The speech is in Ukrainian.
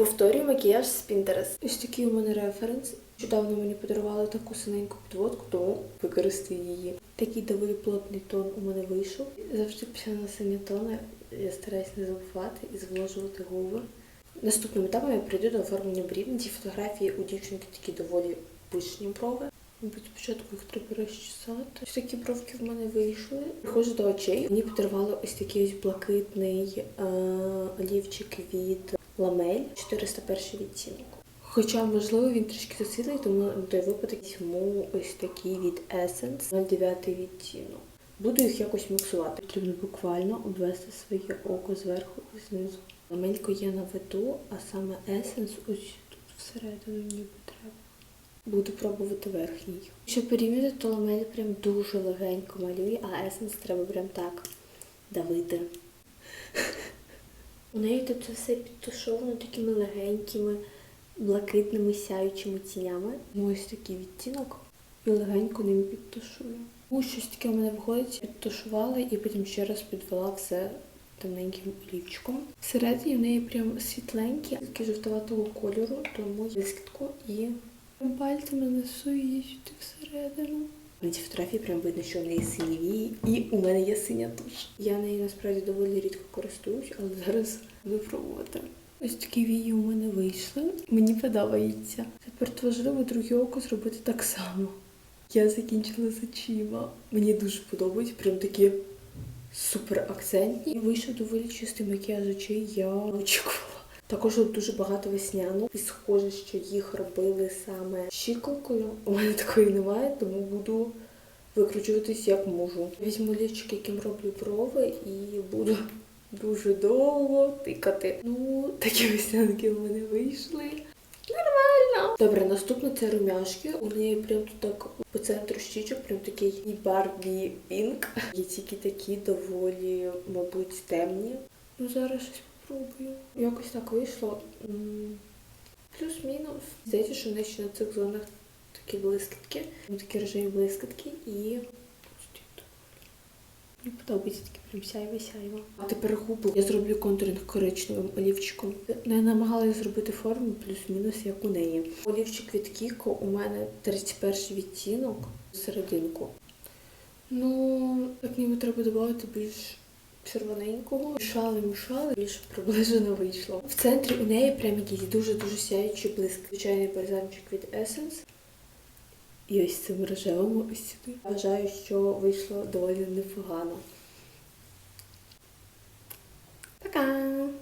Повторюю макіяж з Pinterest. Ось такий у мене референс. Нещодавно мені подарували таку синеньку підводку, тому використаю її. Такий доволі плотний тон у мене вийшов. Завжди після нанесення тону я стараюсь не забувати і зволожувати губи. Наступним етапом я прийду до оформлення брів. На цій фотографії у дівчинки такі доволі пишні брови. Мабуть, спочатку їх треба розчесати. Ось такі бровки в мене вийшли. Приходжу до очей. Мені подарували ось такий ось блакитний е, олівчик від ламель 401 відтінок. Хоча, можливо, він трішки засвітлий, тому на той випадок візьму ось такий від Essence 09 відтінок. Буду їх якось міксувати. Потрібно буквально обвести своє око зверху і знизу. Ламелько є на виду, а саме Essence ось тут всередину ніби треба. Буду пробувати верхній. Щоб порівняти, то ламель прям дуже легенько малює, а Essence треба прям так давити. У неї тут це все підтушовано такими легенькими, блакитними сяючими тінями. Ну, ось такий відтінок. І легенько ним підтушую. Ну, щось таке у мене виходить, підтушувала і потім ще раз підвела все тоненьким олівчиком. Всередині в неї прям світленькі, такі жовтоватого кольору, тому я і пальцями несу її сюди всередину. На цій фотографії прям видно, що в неї сині і у мене є синя туш. Я нею насправді доволі рідко користуюсь, але зараз буду пробувати. Ось такі вії у мене вийшли. Мені подобається. Тепер важливо друге око зробити так само. Я закінчила з очима. Мені дуже подобається, прям такі супер акцентні. Вийшов доволі чистий макіяж очей, я очікувала. Також дуже багато весняну. І схоже, що їх робили саме щиколкою. У мене такої немає, тому буду викручуватись як можу. Візьму лівчик, яким роблю брови, і буду дуже довго тикати. Ну, такі веснянки в мене вийшли. Нормально. Добре, наступне це румяшки. У неї прям тут так по центру щічок, прям такий і Барбі Пінк. Є тільки такі доволі, мабуть, темні. Ну зараз щось спробую. Якось так вийшло. Плюс-мінус. Здається, що в неї ще на цих зонах такі блискітки. Такі рожеві блискітки і. Мені подобається таке прям сяйво-сяйво. А тепер губи. Я зроблю контуринг коричневим олівчиком. Не намагалася зробити форму плюс-мінус, як у неї. Олівчик від Кіко у мене 31 відтінок серединку. Ну, так ніби треба додати більш червоненького. Мішали, мішали, більш приблизно вийшло. В центрі у неї прям якийсь дуже-дуже сяючий блиск. Звичайний бальзамчик від Essence. І ось цим рожевим ось сюди. Вважаю, що вийшло доволі непогано. Пока!